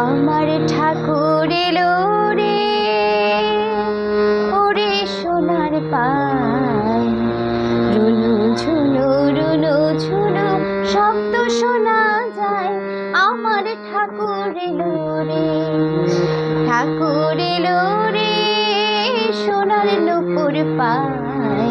আমার ঠাকুর এলো ওরে সোনার পায়। রুনু ঝুনু রুনু ঝুনু শব্দ শোনা যায় আমার ঠাকুর এলো রে ঠাকুর সোনার নুপুর পায়।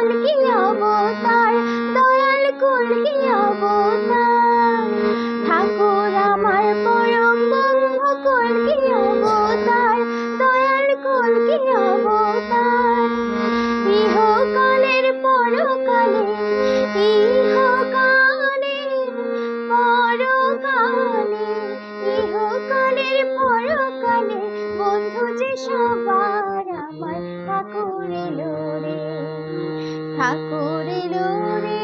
কলকি অবতার? দয়াল কলকি অবতার? ঠাকুর আমার পরম ব্রহ্ম কলকি অবতার? দয়াল কলকি অবতার? ইহকালের পরকালে ইহকালের পরকালে ইহকালের পরকালে, বন্ধু যে সবার ঠাকুর রে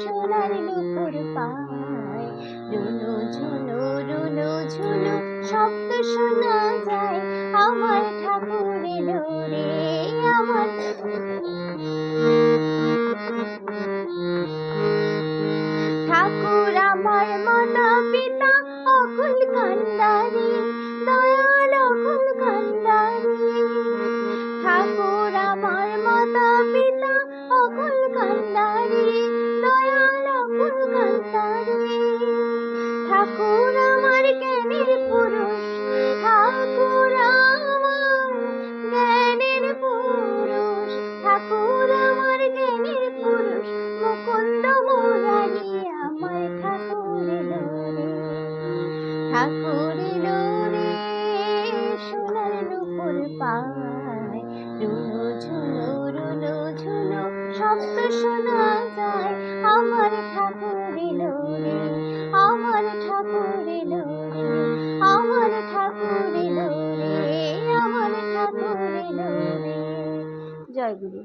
সোনার নুপুর পায়। রুনু ঝুনু রুনু ঝুনু, শব্দ শোনা যায় আমার ঠাকুর রে আমার ঠাকুর আমার মাতা পায়। রুনু ঝুনু রুনু ঝুনু শব্দ শোনা যায়। আমার ঠাকুর এলো রে আমার ঠাকুর এলো আমার ঠাকুর এলো আমার ঠাকুর এলো জয় গুরু।